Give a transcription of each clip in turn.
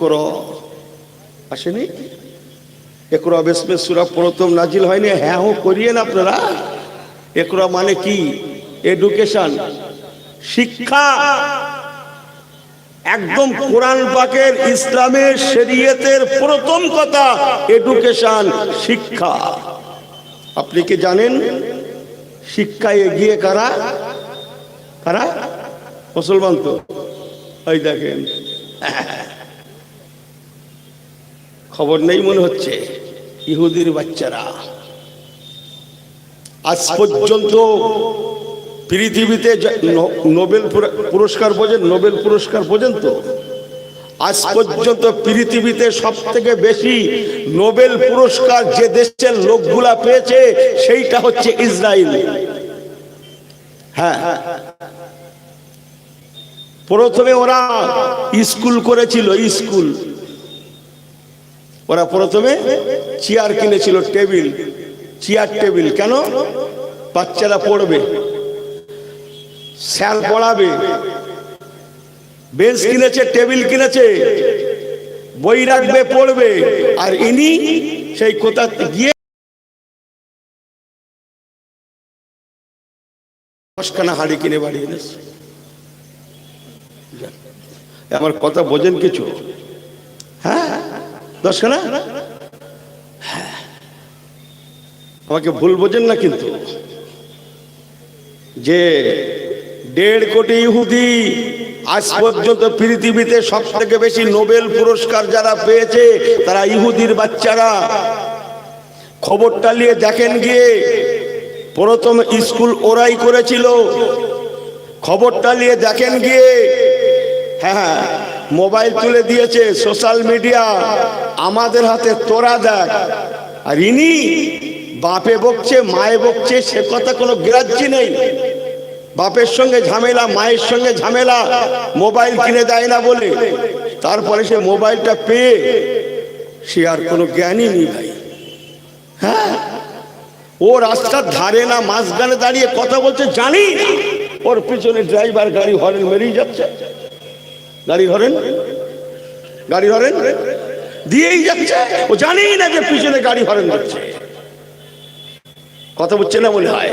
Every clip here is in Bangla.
একর আসেনি? একরা বেসমে সুরা প্রথম নাজিল হয়নি। হ্যাঁ হো করিয়েন আপনারা। একরা মানে কি? এডুকেশন শিক্ষা। একদম কোরআন পাকের ইসলামের শরীয়তের প্রথম কথা এডুকেশন শিক্ষা। আপনি কি জানেন? শিক্ষা এগিয়ে কারা? কারা? মুসলমান তো। ওই দেখেন। খবর নেই মনে হচ্ছে। ইহুদির বাচ্চারা। আজ পর্যন্ত পৃথিবীতে নোবেল পুরস্কার বোঝেন নোবেল পুরস্কার পর্যন্ত, আজ পর্যন্ত পৃথিবীতে সব থেকে বেশি নোবেল পুরস্কার যে দেশের লোকগুলা পেয়েছে, সেইটা হচ্ছে ইসরায়েল হ্যাঁ। প্রথমে ওরা স্কুল করেছিল, স্কুল। ওরা প্রথমে চেয়ার কিনেছিল টেবিল চেয়ার টেবিল কেন? বাচ্চারা পড়বে, স্যার পড়াবে বেঞ্চ কিনেছে টেবিল কিনেছে, বই রাখবে, পড়বে, আর ইনি সেই কোথা গিয়ে দশখানা হাড়ি কিনে বাড়ি এনেছে আমার কথা বোঝেন কিছু? হ্যাঁ? দশখানা? হ্যাঁ। আমাকে ভুল বোঝেন না কিন্তু। যে দেড় কোটি ইহুদি আজ পর্যন্ত পৃথিবীতে সব থেকে বেশি নোবেল পুরস্কার যারা পেয়েছে, তারা ইহুদির বাচ্চারা। খবরটা নিয়ে দেখেন গিয়ে, প্রথম স্কুল ওরাই করেছিল। খবরটা নিয়ে দেখেন গিয়ে হ্যাঁ মোবাইল তুলে দিয়েছে, সোশ্যাল মিডিয়া। আমাদের হাতে তোরা দেখ। আর ইনি বাপে বকছে, মায়ে বকছে, সে কথা কোনো গ্রাহ্য নেই। বাপের সঙ্গে ঝামেলা, মায়ের সঙ্গে ঝামেলা, মোবাইল কিনে দেয় না বলে। তারপরে সে মোবাইলটা পেয়ে সে আর কোনো জ্ঞানই নেই ভাই। হ্যাঁ? ও রাস্তার ধারে না, মাঝখানে দাঁড়িয়ে কথা বলছে জানি ওর পিছনে ড্রাইভার গাড়ি হরেন মেরেই যাচ্ছে। গাড়ি হরেন গাড়ি হরেন দিয়েই যাচ্ছে। ও জানি না যে পিছনে গাড়ি হরেন যাচ্ছে। কথা বলছে না মনে হয়?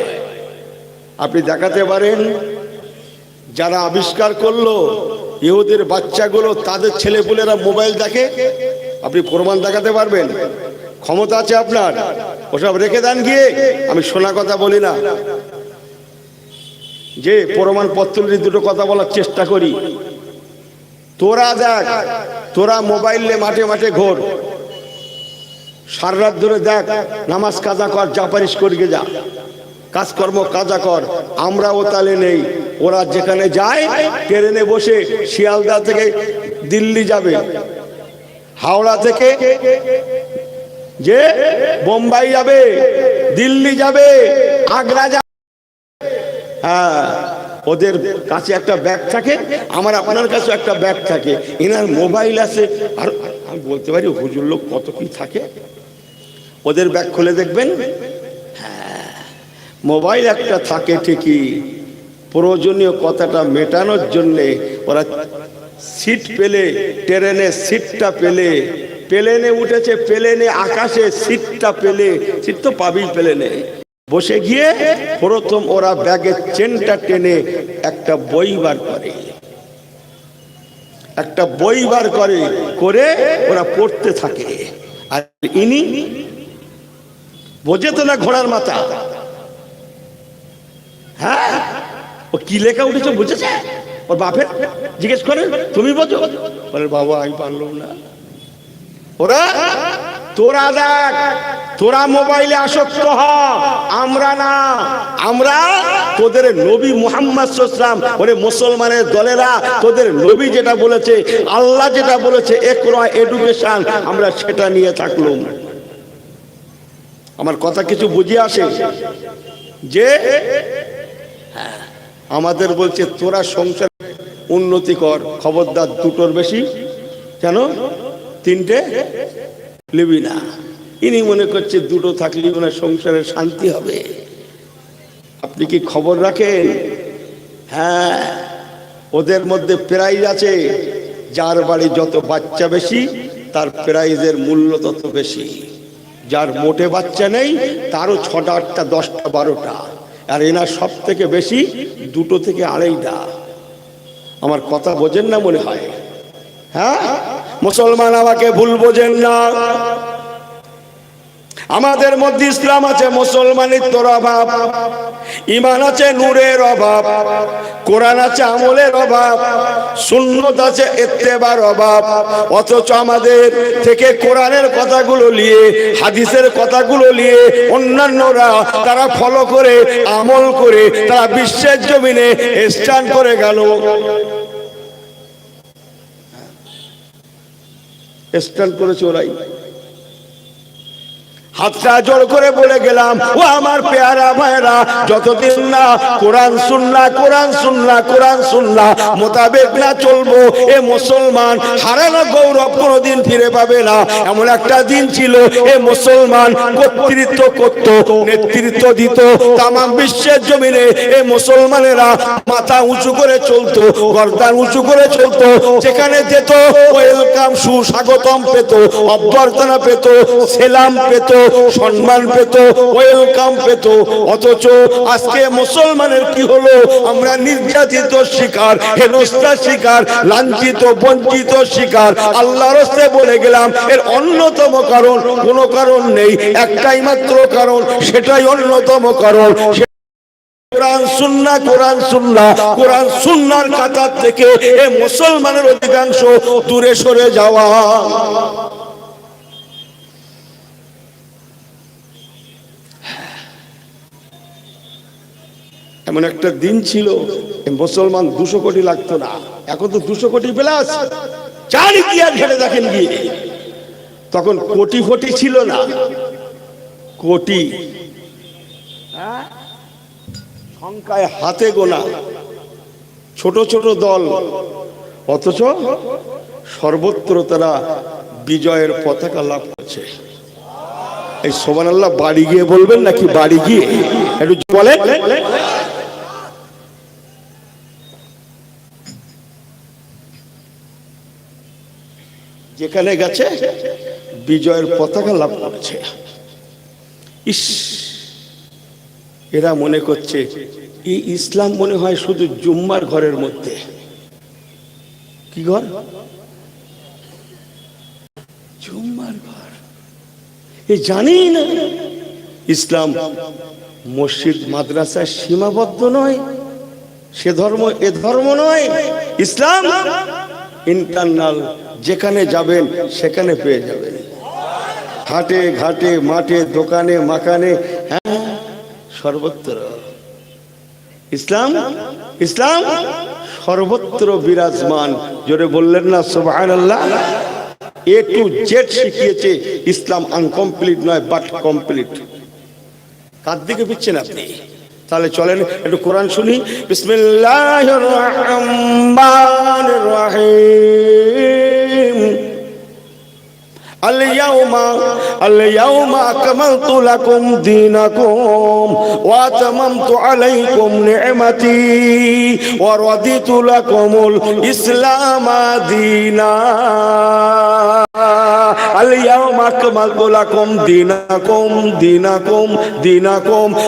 আপনি দেখাতে পারেন, যারা আবিষ্কার করল, ইহুদের বাচ্চাগুলো, তাদের ছেলেপুলেরা মোবাইল দেখে, আপনি প্রমাণ দেখাতে পারবেন। ক্ষমতা আছে আপনার। ওসব রেখে দেন গিয়ে, আমি শোনা কথা বলি না। যে প্রমাণ পত্র নিয়ে দুটো কথা বলার চেষ্টা করি। তোরা দেখ, তোরা মোবাইল নিয়ে মাঠে মাঠে ঘোর। সার ধরে দেখ, নামাজ কাজা কর, যা পারিস করিয়ে যা। কাজকর্ম কাজা কর, আমরাও তালে নেই। ওরা যেখানে যায়, ট্রেনে বসে শিয়ালদা থেকে দিল্লি যাবে। হাওড়া থেকে যে বোম্বাই যাবে, দিল্লি যাবে, আগ্রা যাবে। হ্যাঁ। ওদের কাছে একটা ব্যাগ থাকে আমার আপনার কাছে একটা ব্যাগ থাকে। এনার মোবাইল আছে। আর আমি বলতে পারি হুজুর লোক কত কি থাকে? ওদের ব্যাগ খুলে দেখবেন? হ্যাঁ, মোবাইল একটা থাকে ঠিকই প্রয়োজনীয় কথাটা মেটানোর জন্যে ওরা সিট পেলে ট্রেনে সিটটা পেলে প্লেনে উঠেছে প্লেনে আকাশে সিটটা পেলে সিট তো পাবি প্লেনে বসে গিয়ে প্রথম ওরা ব্যাগের চেনটা টেনে একটা বই বার করে। একটা বই বার করে করে ওরা পড়তে থাকে। আর ইনি বোঝে তো না ঘোড়ার মাথা। হ্যাঁ? ও কি লেখা উঠেছে বুঝেছে? ওর বাপের? জিজ্ঞেস করে, তুমি বোঝো? বলে, বাবা, আমি পারলাম না। ওরা, তোরা দেখ তোরা মোবাইলে আসক্ত হ। আমরা না। আমরা তোদের নবী মুহাম্মদ সাল্লাম ওরে মুসলমানের দলেরা তোদের নবী যেটা বলেছে আল্লাহ যেটা বলেছে একরা এডুকেশন আমরা সেটা নিয়ে থাকলাম। আমার কথা কিছু বুঝে আসে? যে হ্যাঁ, আমাদের বলছে তোরা সংসার উন্নতি কর খবরদার দুটোর বেশি কেন? তিনটে লিবি না। ইনি মনে করছে দুটো থাকলে হয় সংসারে শান্তি হবে। আপনি কি খবর রাখেন? হ্যাঁ ওদের মধ্যে প্রাইজ আছে। যার বাড়ি যত বাচ্চা বেশি, তার প্রাইজের মূল্য তত বেশি। যার মোটে বাচ্চা নেই, তারও ছটা, আটটা, দশটা, বারোটা। আর এনার সব থেকে বেশি দুটো থেকে আড়াইটা। আমার কথা বোঝেন না মনে হয়? হ্যাঁ? মুসলমান আমাকে ভুল বোঝেন না। আমাদের মধ্যে ইসলাম আছে মুসলমানিত্বর অভাব ইমান আছে, নূরের অভাব, কোরআন আছে, আমলের অভাব, সুন্নত আছে, এত্তেবার অভাব, অথচ আমাদের থেকে কোরআনের কথাগুলো নিয়ে, হাদিসের কথাগুলো নিয়ে অন্যান্যরা তারা ফলো করে, আমল করে, তারা বিশ্বের জমিনে স্টান করে গেল। স্ট্যান্ড করেছে ওরাই। হাতটা জোর করে বলে গেলাম, ও আমার পেয়ারা ভাইরা যতদিন না কোরআন শুননা কোরআন শুননা কোরআন শুননা মোতাবেক না চলবো, এ মুসলমান হারানো গৌরব কোনোদিন ফিরে পাবে না। এমন একটা দিন ছিল, এ মুসলমান কর্তৃত্ব করত, নেতৃত্ব দিত, তামাম বিশ্বের জমিনে এ মুসলমানেরা মাথা উঁচু করে চলতো, গর্দান উঁচু করে চলতো, যেখানে যেত, ওয়েলকাম, সুস্বাগতম পেত, অভ্যর্থনা পেত, সেলাম পেত সম্মান পেত ওয়েলকাম পেত। অথচ আজকে মুসলমানের কি হলো? আমরা নির্যাতিত শিকার হেনস্থার শিকার, লাঞ্ছিত, বঞ্চিত শিকার। আল্লাহ রস্তে বলে গেলাম, এর অন্যতম কারণ কোনো কারণ নেই, একটাই মাত্র কারণ, সেটাই অন্যতম কারণ। কোরআন সুন্না কোরআন সুন্না, কোরআন সুন্নার কাতার থেকে এ মুসলমানের অধিকাংশ দূরে সরে যাওয়া। এমন একটা দিন ছিল মুসলমান দুশো কোটি লাগতো না। এখন তো দুশো কোটি প্লাস। চারি আর ঘেটে দেখেন গিয়ে। তখন কোটি ফটি ছিল না। কোটি। হ্যাঁ? সংখ্যায় হাতে গোনা। ছোট ছোট দল। অথচ সর্বত্র তারা বিজয়ের পতাকা লাভ করছে। এই সোমান আল্লাহ, বাড়ি গিয়ে বলবেন নাকি বাড়ি গিয়ে? একটু বলেন। যেখানে গেছে, বিজয়ের পতাকা লাভ করেছে। ইস, এরা মনে করছে এই ইসলাম মনে হয় শুধু জুম্মার ঘরের মধ্যে। কি ঘর? জুম্মার ঘর। এ জানি না, ইসলাম মসজিদ মাদ্রাসায় সীমাবদ্ধ নয়, সে ধর্ম, এ ধর্ম নয়। ইসলাম ইন্টারনাল যেখানে যাবেন, সেখানে পেয়ে যাবেন। হাটে, ঘাটে, মাঠে, দোকানে মাকানে হ্যাঁ সর্বত্র। ইসলাম? ইসলাম? সর্বত্র বিরাজমান। জোরে বললেন না আল্লাহ এ টু জেড শিখিয়েছে, ইসলাম আনকমপ্লিট নয়, বাট কমপ্লিট। কার দিকে পিচ্ছেন আপনি? তাহলে চলেন, একটু কোরআন শুনি। বিসমিল্লাহির রহমানির রহিম। اليوم اليوم أكملت لكم دينكم وأتممت عليكم نعمتي ورضيت لكم الإسلام دينا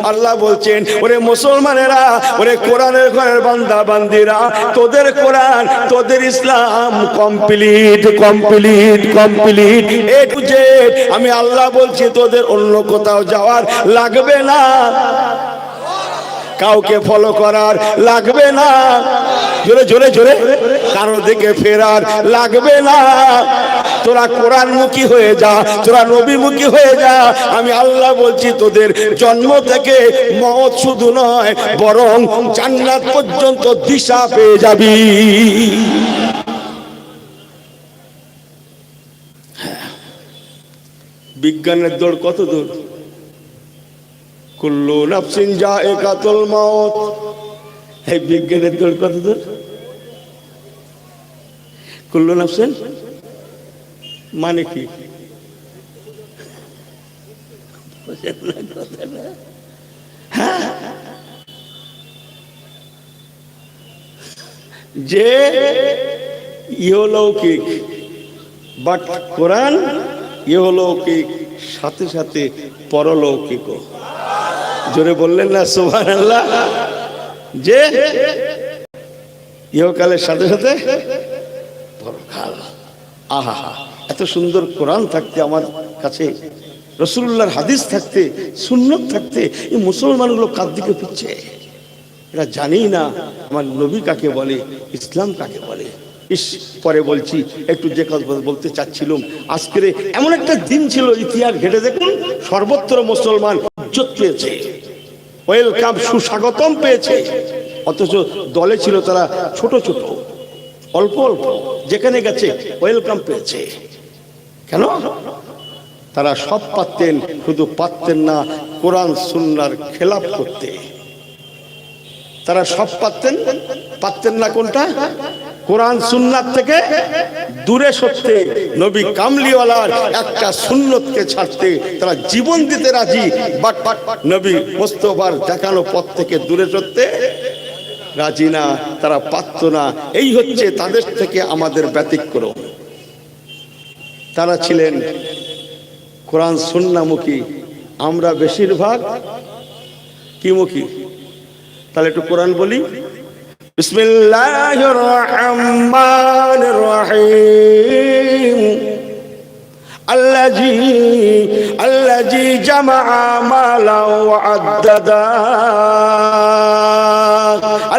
আল্লাহ বলছেন, ওরে মুসলমানেরা, ওরে কোরআনের ঘরের বান্দা, বান্দিরা, তোদের কোরআন, তোদের ইসলাম কমপ্লিট কমপ্লিট কমপ্লিট। এ টু আমি আল্লাহ বলছি, তোদের অন্য কোথাও যাওয়ার লাগবে না। কাউকে ফলো করার লাগবে না। জোরে জোরে জোরে। কারও দিকে ফেরার লাগবে না। তোরা কোরআন মুখী হয়ে যা, তোরা নবীমুখী হয়ে যা। আমি আল্লাহ বলছি, তোদের জন্ম থেকে মত শুধু নয়, বরং জান্নাত পর্যন্ত দিশা পেয়ে যাবি। বিজ্ঞানের দৌড় কত দূর কুল্লু নাফসিন যা একাতল মত এই বিজ্ঞানের দৌড় কত দূর কুল্লু নাফসিন মানে কি? হ্যাঁ? যে ইহলৌকিক বাট কোরআন ইহলৌকিক, সাথে সাথে পরলৌকিক জোরে বললেন না সোহান আল্লাহ যে ইহকালের সাথে সাথে আহা এত সুন্দর কোরআন থাকতে আমার কাছে রসুল্লাহর হাদিস থাকতে, সুন্নত থাকতে, এই মুসলমানগুলো কার দিকে ফিরছে এরা জানেই না আমার নবী কাকে বলে, ইসলাম কাকে বলে। ইস, পরে বলছি, একটু যে কথা বলতে চাচ্ছিলাম। আজকের এমন একটা দিন ছিল, ইতিহাস ঘেটে দেখুন, সর্বত্র মুসলমান ইজ্জত পেয়েছে। ওয়েলকাম, সুস্বাগতম পেয়েছে। অথচ দলে ছিল তারা ছোট ছোট। অল্প অল্প, যেখানে গেছে ওয়েলকাম পেয়েছে। কেন? তারা সব পারতেন, শুধু পারতেন না, কোরআন, সুন্নার খেলাপ করতে। তারা সব পারতেন পারতেন না কোনটা? কোরআন, সুন্নার থেকে দূরে সরতে, নবী কামলিওয়ালার একটা সুন্নতকে ছাড়তে তারা জীবন দিতে রাজি বাট নবী মোস্তফার দেখানো পথ থেকে দূরে সরতে রাজি না, তারা পারত না। এই হচ্ছে তাদের থেকে আমাদের ব্যতিক্রম। তারা ছিলেন কোরআন সুন্নামুখী। আমরা বেশিরভাগ কিমুখী। তাহলে একটু কোরআন বলি। বিসমিল্লাহির জি রহিম। আল্লাজি আল্লাজি মালা আদাদা।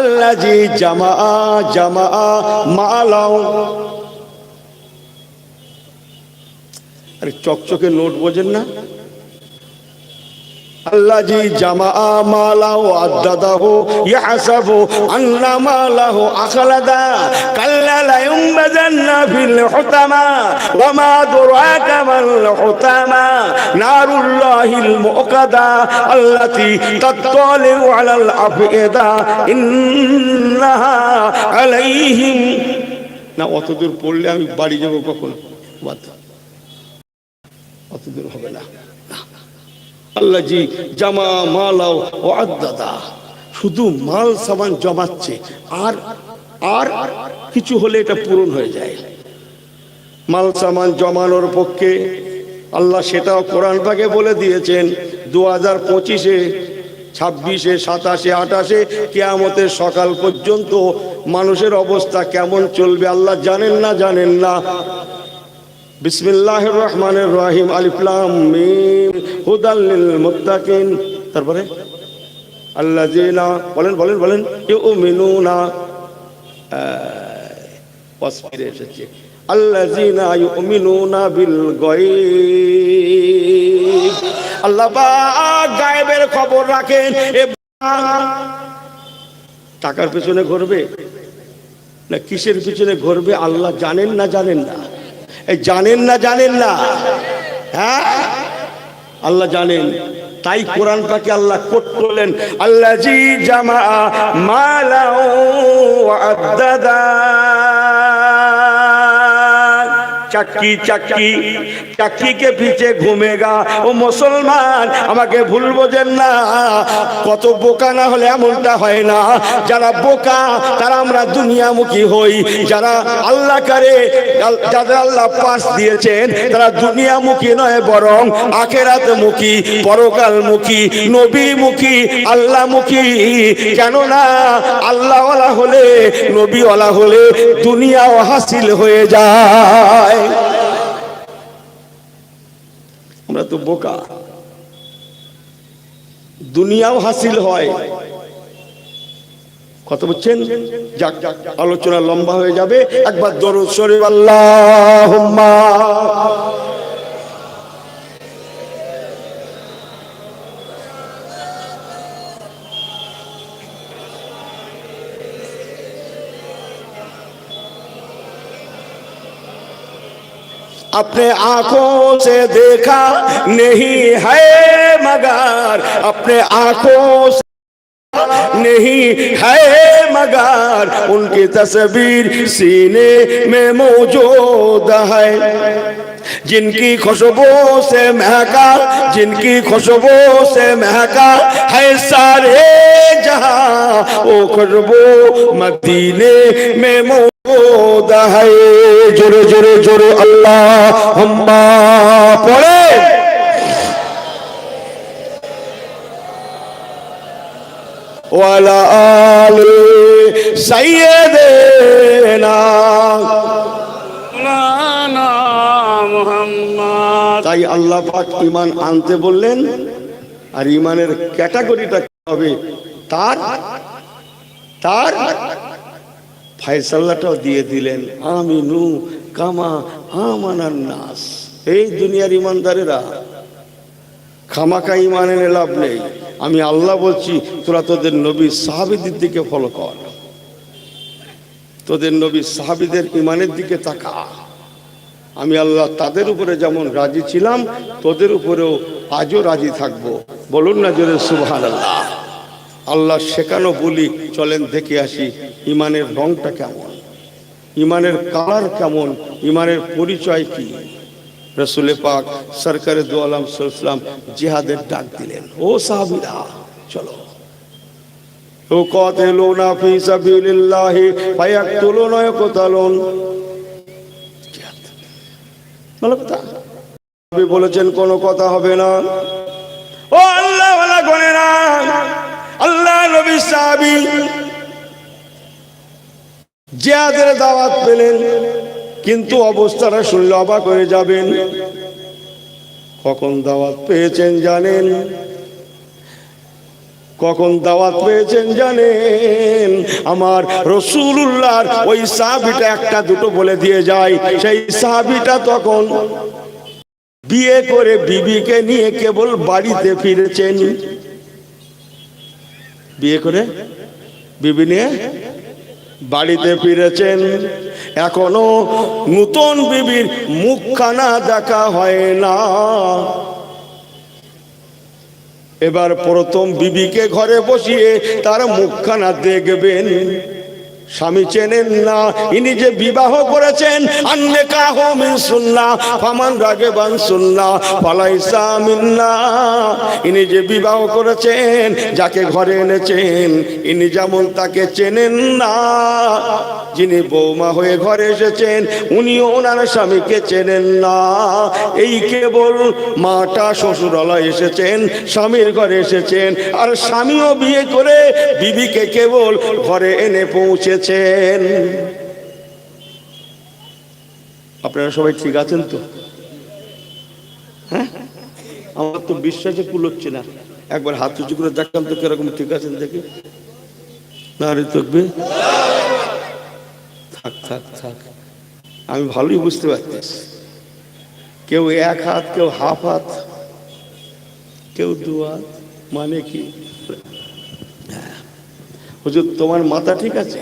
আল্লাজি জামা জামা মালাও। আরে চকচকে নোট বোঝেন না? আল্লাজি জামা মালাহু আদাদাহু ইয়াহসাবু আন্না মালাহু আখলাদা কাল্লা লা ইউমবাদান্না ফিল হুতামা ওয়া মা দুরাকা মাল হুতামা নারুল্লাহিল মুকাদা আল্লাতী তাত্তালিউ আলাল ইন্নাহা আলাইহিম না, অত দূর পড়লে আমি বাড়ি যাব কখন? বাদ। অত দূর হবে না। আল্লাহ জি, জামা, মালাও ও আদাদা শুধু মাল সামান জমাচ্ছে, আর আর কিছু হলে এটা পূরণ হয়ে যায়। মাল সামান জমানোর পক্ষে আল্লাহ সেটাও কোরআন পাকে বলে দিয়েছেন দু হাজার পঁচিশে, ছাব্বিশে, সাতাশে, আঠাশে, কেয়ামতের সকাল পর্যন্ত মানুষের অবস্থা কেমন চলবে আল্লাহ জানেন না জানেন না। বিসমিল্লাহির রহমানির রহিম, আলিফ লাম মিম, হুদাল লিল মুত্তাকিন। তারপরে? আল্লাযিনা, বলেন বলেন বলেন, ইউমিনুনা। ওয়াস ফিরে এসেছে। আল্লাযিনা ইউমিনুনা বিল গায়ব। আল্লাহ পাক গায়েবের খবর রাখেন। টাকার পেছনে ঘুরবে? না কিসের পিছনে ঘুরবে? আল্লাহ জানেন না জানেন না। জানেন না জানেন না। হ্যাঁ? আল্লাহ জানেন। তাই কোরআনটাকে আল্লাহ কোট করলেন। আল্লাহ জি জামা মালা চাক্কি চাক্কি চাক্কিকে পিছে ঘুমেগা। ও মুসলমান, আমাকে ভুল বোঝেন না। কত বোকা না হলে এমনটা হয় না। যারা বোকা, তারা আমরা দুনিয়ামুখী হই। যারা আল্লাহ কারে যাদের আল্লাহ পাশ দিয়েছেন, তারা দুনিয়ামুখী নয় বরং আখেরাত মুখী পরকাল মুখী নবী মুখী আল্লাহ মুখী কেননা আল্লাহওয়ালা হলে, নবীওয়ালা হলে দুনিয়াও হাসিল হয়ে যায়। আমরা তো বোকা। দুনিয়াও হাসিল হয়। কথা বলছেন? যাক যাক আলোচনা লম্বা হয়ে যাবে। একবার দরদ শরীফ আল্লাহ अपने आँखों से देखा नहीं है मगर। अपने आँखों से नहीं है मगर। उनकी तस्वीर सीने में मौजूद है। जिनकी खुशबू से महका, जिनकी खुशबू से महका है सारे जहाँ। वो खुशबू मदीने में मौजूद है। जुर जुर जुर আল্লাহ হাম্মা পড়ে। ওয়ালা আলে মোহাম্মদ। তাই আল্লাহ পাক ইমান আনতে বললেন আর ইমানের ক্যাটাগরিটা কি হবে? তার তার ফায়সাল্লাটাও দিয়ে দিলেন। আমিনু কামা আমানার নাস। এই দুনিয়ার ইমানদারেরা খামাকা ইমান লাভ নেই। আমি আল্লাহ বলছি, তোরা তোদের নবী সাহাবিদের দিকে ফলো কর। তোদের নবী সাহাবিদের ইমানের দিকে তাকা। আমি আল্লাহ তাদের উপরে যেমন রাজি ছিলাম, তোদের উপরেও আজও রাজি থাকব। বলুন না জোরে সুবহান আল্লাহ আল্লাহ শেখানো বলি, চলেন দেখে আসি ইমানের রংটা কেমন। ইমানের কালার কেমন? ইমানের পরিচয় কি? রসুলে পাক সরকারে দু আলম সাল্লাম জিহাদের ডাক দিলেন, ও সাহাবিরা, চলো। বলেছেন, কোনো কথা হবে না। ও আল্লাহ আল্লাহ নবী সাহাবী জিহাদের দাওয়াত পেলেন, কিন্তু অবস্থাটা শুনলে অবাক হয়ে যাবেন। কখন দাওয়াত পেয়েছেন জানেন? কখন দাওয়াত পেয়েছেন জানেন? আমার রসুল্লাহর ওই সাহাবিটা একটা দুটো বলে দিয়ে যায়, সেই সাহাবিটা তখন বিয়ে করে বিবিকে নিয়ে কেবল বাড়িতে ফিরেছেন। বিয়ে করে বিবি নিয়ে বাড়িতে ফিরেছেন। এখনও নূতন বিবির মুখখানা দেখা হয় না। এবার প্রথম বিবিকে ঘরে বসিয়ে তার মুখখানা দেখবেন। স্বামী চেনেন না, ইনি যে বিবাহ করেছেন আন্নে কাহ মিন সুন্না, ফামান রাগে বান সুন্না, ফালাইসা মিন্না। ইনি যে বিবাহ করেছেন, যাকে ঘরে এনেছেন, ইনি যেমন তাকে চেনেন না। যিনি বৌমা হয়ে ঘরে এসেছেন, উনিও ওনার স্বামীকে চেনেন না। এই কেবল মাটা শ্বশুরালয় এসেছেন, স্বামীর ঘরে এসেছেন, আর স্বামীও বিয়ে করে বিবিকে কেবল ঘরে এনে পৌঁছেছেন আপনারা সবাই ঠিক আছেন তো? হ্যাঁ? আমার তো বিশ্বাসে কুলোচ্ছে না। একবার হাত উঁচু করে দেখলাম তো কীরকম ঠিক আছেন দেখি। না রে তকবে থাক থাক থাক। আমি ভালোই বুঝতে পারতেছি কেউ এক হাত, কেউ হাফ হাত, কেউ দু হাত মানে কি? হ্যাঁ। হুজুর, তোমার মাথা ঠিক আছে?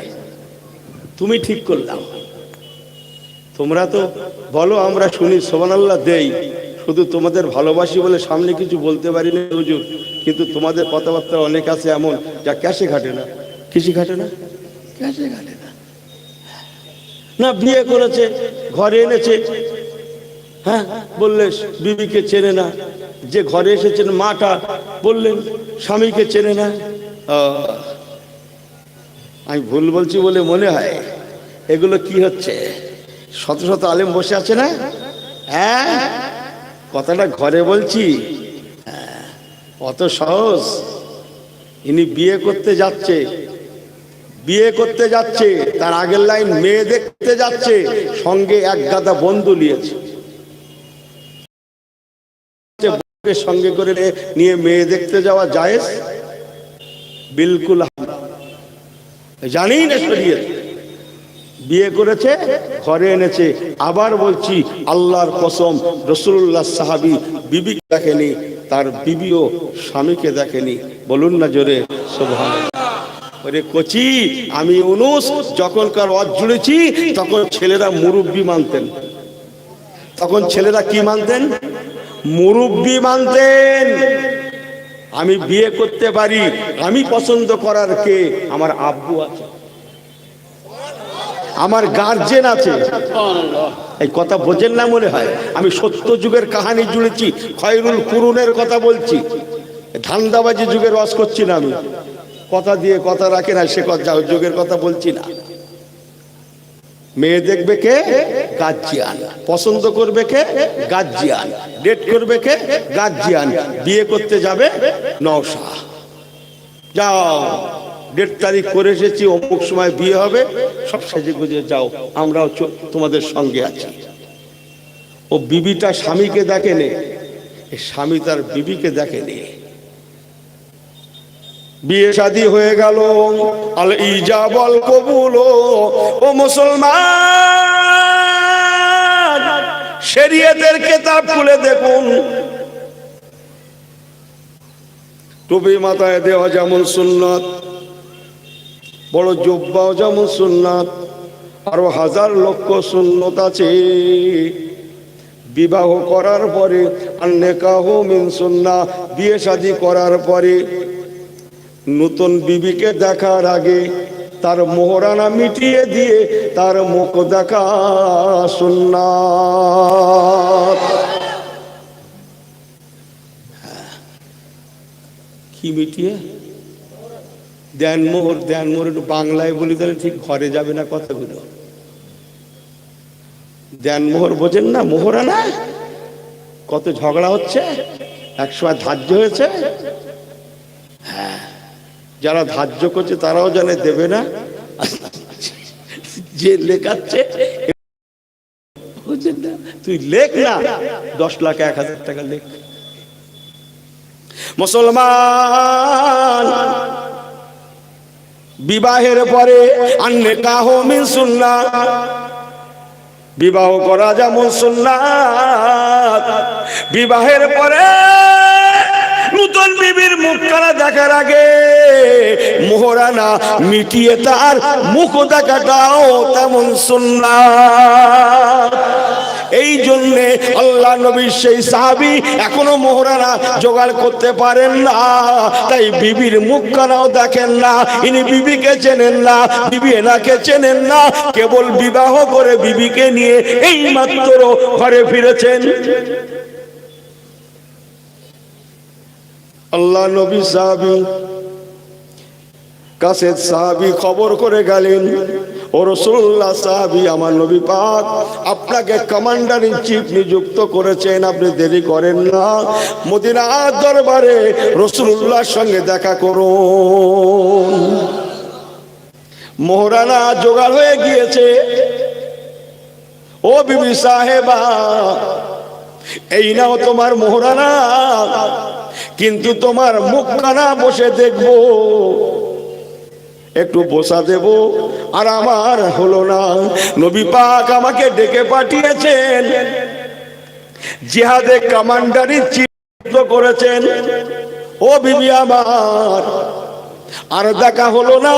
তুমি ঠিক করলাম তোমরা তো বলো আমরা শুনি সোমান আল্লাহ দেই। শুধু তোমাদের ভালোবাসি বলে সামনে কিছু বলতে পারি না হুজুর কিন্তু তোমাদের কথাবার্তা অনেক আছে এমন যা ক্যাশে ঘাটে না। কৃষি ঘাটে না? ক্যাশে ঘাটে না। না বিয়ে করেছে ঘরে এনেছে। হ্যাঁ বললে বিবিকে চেনে না। যে ঘরে এসেছেন মাটা বললেন স্বামীকে চেনে না। আমি ভুল বলছি বলে মনে হয়। এগুলো কি হচ্ছে? শত শত আলেম বসে আছে না? হ্যাঁ? কথাটা ঘরে বলছি। হ্যাঁ, অত সহজ। ইনি বিয়ে করতে যাচ্ছে। বিয়ে করতে যাচ্ছে। তার আগের লাইন মেয়ে দেখতে যাচ্ছে। সঙ্গে এক গাদা বন্ধু নিয়েছে। সঙ্গে করে নিয়ে- মেয়ে দেখতে যাওয়া জায়েজ? বিলকুল হারাম। জানি না শরীয়ত। বিয়ে করেছে, ঘরে এনেছে। আবার বলছি, আল্লাহর কসম রসুল্লাহ সাহাবি বিবি দেখেনি, তার বিবিও স্বামীকে দেখেনি। বলুন না জোরে ওরে কচি, আমি অনুষ যখনকার অজ জুড়েছি তখন ছেলেরা মুরব্বি মানতেন। তখন ছেলেরা কি মানতেন? মুরব্বি মানতেন। আমি বিয়ে করতে পারি, আমি পছন্দ করার কে? আমার আব্বু আছে। আমার গার্জেন আছে। এই কথা বোঝেন না মনে হয়? আমি সত্য যুগের কাহানি জুড়েছি, খয়রুল কুরুনের কথা বলছি। ধান্দাবাজি যুগের রস করছি না আমি। কথা দিয়ে কথা রাখে না, সে কথা যুগের কথা বলছি না। মেয়ে দেখবে কে? গার্জিয়ান। পছন্দ করবে কে? গার্জিয়ান। ডেট করবে কে? গার্জিয়ান। বিয়ে করতে যাবে নওশা। যাও। ডেট তারিখ করে এসেছি, অমুক সময় বিয়ে হবে। সব সেজে গুজে যাও। আমরাও তোমাদের সঙ্গে আছি। ও বিবিটা স্বামীকে দেখেনে। স্বামী তার বিবিকে দেখেনি। বিয়ে শাদী হয়ে গেল। আল ইজাবল কবুল। ও মুসলমান, শরীয়তের কেতাব খুলে দেখুন। টুপি মাথায় দেওয়া যেমন সুন্নাত, বড় জব্বাও যেমন সুন্নাত, আরও হাজার লক্ষ সুন্নত আছে। বিবাহ করার পরে, আন্নেকাহ মিন সুন্না বিয়ে শাদী করার পরে নতুন বিবিকে দেখার আগে তার মোহরানা মিটিয়ে দিয়ে তার মুখ দেখা সুন্নাত। কি মিটিয়ে? দেন মোহর দেন মোহর, একটু বাংলায় বলি তাহলে ঠিক ঘরে যাবে না কথাগুলো। দেন মোহর, বোঝেন না মোহরানা? কত ঝগড়া হচ্ছে? একসময় ধার্য হয়েছে? যারা ধার্য করছে তারাও জানে দেবে না। যে লেখাচ্ছে? তুই লেখ না। দশ লাখ, এক হাজার টাকা লেখ। মুসলমান, বিবাহের পরে আন্নে কাহ মিন সুন্না বিবাহ করা যেমন সুন্নাত। বিবাহের পরে নতুন বিবির মুখখানা দেখার আগে মোহরানা মিটিয়ে তার মুখ দেখাটাও তেমন সুন্নাত এই জন্যে আল্লাহ নবীর সেই সাহাবি এখনও মোহরানা জোগাড় করতে পারেন না। তাই বিবির মুখখানাও দেখেন না, ইনি বিবিকে চেনেন না, বিবি এনাকে চেনেন না, কেবল বিবাহ করে বিবিকে নিয়ে এই মাত্র ঘরে ফিরেছেন। আল্লাহ নবী সাহাবি কাসেদ সাহাবি খবর করে গেলেন, ও রসুল্লাহ সাহাবি, আমার নবী পাক, আপনাকে কমান্ডার ইন চিফ নিযুক্ত করেছেন, আপনি দেরি করেন না। মদিনার দরবারে রসুল্লাহর সঙ্গে দেখা করুন। মোহরানা জোগাড় হয়ে গিয়েছে। ও বিবি সাহেবা, এই নাও তোমার মোহরানা, কিন্তু তোমার মুখখানা বসে দেখব। একটু বসা দেব। আর আমার হলো না। নবী পাক আমাকে ডেকে পাঠিয়েছেন। জিহাদে কমান্ডারি চিত্র করেছেন। ও বিবি আমার। আর দেখা হলো না।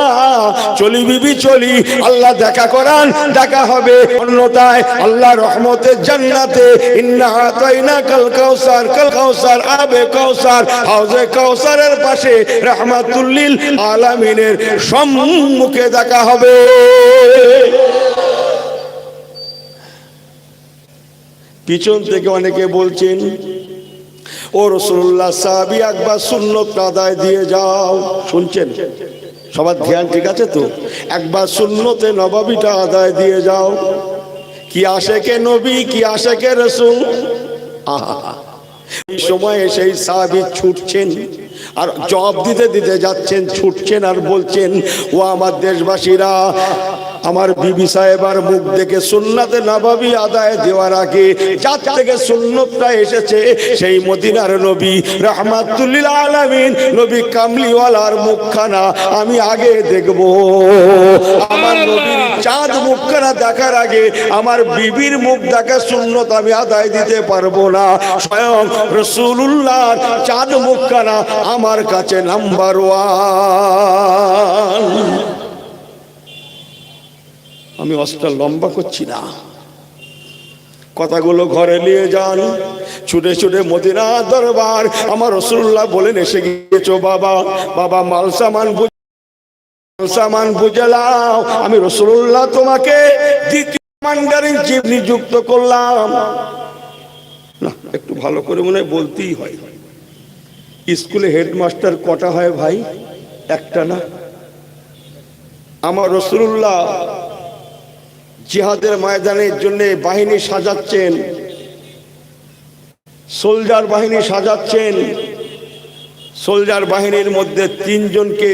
চলি বিবি, চলি। আল্লাহ দেখা করান, দেখা হবে অন্যতায়। আল্লাহ রহমতের জান্নাতে। ইন্না আতাইনা কাল কাউসার কাল কাউসার, আবে কাউসার। হাউজে কাউসারের পাশে রহমাতুল্লিল আলামিনের সম্মুখে দেখা হবে। পিছন থেকে অনেকে বলছেন ও রসুল্লাহ, সাহাবি একবার সুন্নত আদায় দিয়ে যাও। শুনছেন? সবার ধ্যান ঠিক আছে তো? একবার সুন্নতে নবাবিটা আদায় দিয়ে যাও। কি আসে কে নবী, কি আসে কে রসুল? আহা। এই সময়ে সেই সাহাবি ছুটছেন আর জবাব দিতে দিতে যাচ্ছেন, ছুটছেন আর বলছেন, ও আমার দেশবাসীরা আমার বিবি সাহেবার মুখ দেখে সুন্নাতে নবাবি আদায় দেওয়ার আগে যার থেকে সুন্নতটা এসেছে, সেই মদিনার নবী রহমাতুল্লিল আলামিন, নবী কামলিওয়ালার মুখখানা আমি আগে দেখব। আমার নবীর চাঁদ মুখখানা দেখার আগে আমার বিবির মুখ দেখা সুন্নত আমি আদায় দিতে পারব না। স্বয়ং রসুল্লাহর চাঁদ মুখখানা আমার কাছে নাম্বার ওয়ান। আমি অস্ত্র লম্বা করছি না। কথাগুলো ঘরে নিয়ে যান। ছুটে ছুটে মদিনা দরবার। আমার রসুল্লাহ বলেন, এসে গিয়েছো বাবা। বাবা, মাল সামান বুঝ- সামান বুঝলাও আমি রসুল্লাহ তোমাকে দ্বিতীয় কমান্ডার চিফ নিযুক্ত করলাম। না, একটু ভালো করে মনে বলতেই হয়। স্কুলে হেডমাস্টার কটা হয় ভাই? একটা না? আমার রসুল্লাহ জিহাদের ময়দানের জন্য বাহিনী সাজাচ্ছেন। সোলজার বাহিনী সাজাচ্ছেন। সোলজার বাহিনীর মধ্যে তিনজনকে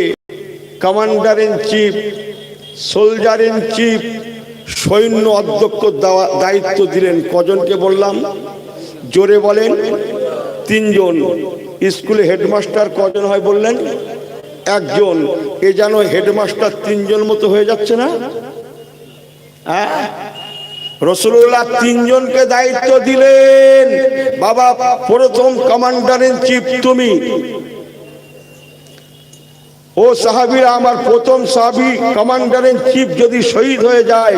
commander in chief, soldier in chief, সৈন্য অধ্যক্ষ দায়িত্ব দিলেন। কজনকে বললাম? জোরে বলেন। তিনজন। স্কুলে হেডমাস্টার কজন হয় বললেন? একজন। এ যেন হেডমাস্টার তিনজন মতো হয়ে যাচ্ছে না? হ্যাঁ? রসুল্লাহ তিনজনকে দায়িত্ব দিলেন। বাবা, প্রথম কমান্ডার ইন চিফ তুমি। ও সাহাবিরা, আমার প্রথম সাহাবি কমান্ডার ইন চিফ যদি শহীদ হয়ে যায়,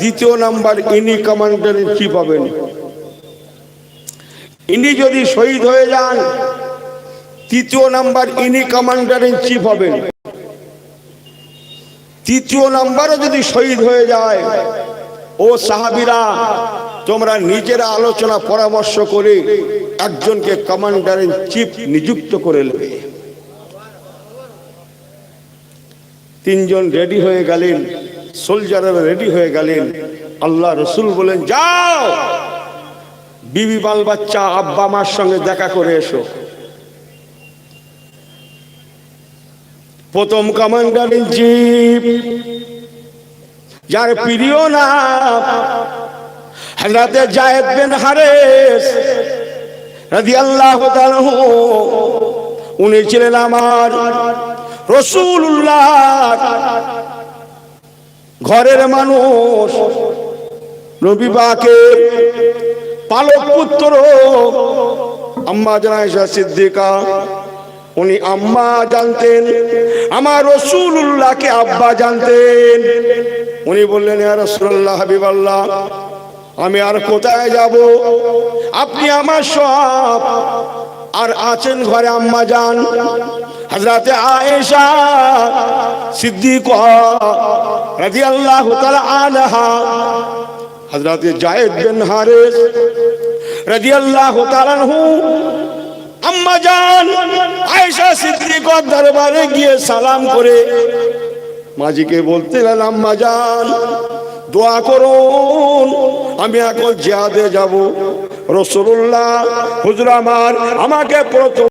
দ্বিতীয় নাম্বার ইনি কমান্ডার ইন চিফ হবেন। ইনি যদি শহীদ হয়ে যান, তৃতীয় নাম্বার ইনি কমান্ডার ইন চিফ হবেন। তৃতীয় নাম্বারও যদি শহীদ হয়ে যায়, ও সাহাবিরা, তোমরা নিজেরা আলোচনা, পরামর্শ করে একজনকে কমান্ডার ইন চিফ নিযুক্ত করে নেবে। তিনজন রেডি হয়ে গেলেন সোলজাররা রেডি হয়ে গেলেন। আল্লাহ রসুল বলেন, যাও, বিবি বাল বাচ্চা, আব্বা মার সঙ্গে দেখা করে এসো। প্রথম কমান্ডার ইন চিফ যার প্রিয় নাম হযরতে জায়েদ বিন হারেস রাদিয়াল্লাহু তাআলা উনি ছিলেন আমার রাসূলুল্লাহ। ঘরের মানুষ, নবী পালক পুত্র আম্মা জানাইশা সিদ্দিকা। উনি আম্মা জানতেন, আমার রসুল্লাহকে আব্বা জানতেন। উনি বললেন, ইয়া রাসূলুল্লাহ, হাবিবাল্লাহ, আমি আর কোথায় যাব? আপনি আমার সব, আর আছেন ঘরে আম্মা যান হযরতে আয়েশা সিদ্দিকা রাদিয়াল্লাহু তাআলা আনহা, হযরতে জায়েদ বিন হারিস তাআলা আনহু আম্মা যান আয়েশা সিদ্দিকর দরবারে গিয়ে সালাম করে। মাজিকে বলতে গেলাম আম্মা যান দোয়া করুন, আমি এখন জিহাদে যাব। রসুল্লাহ হুজুর আমার, আমাকে প্রথম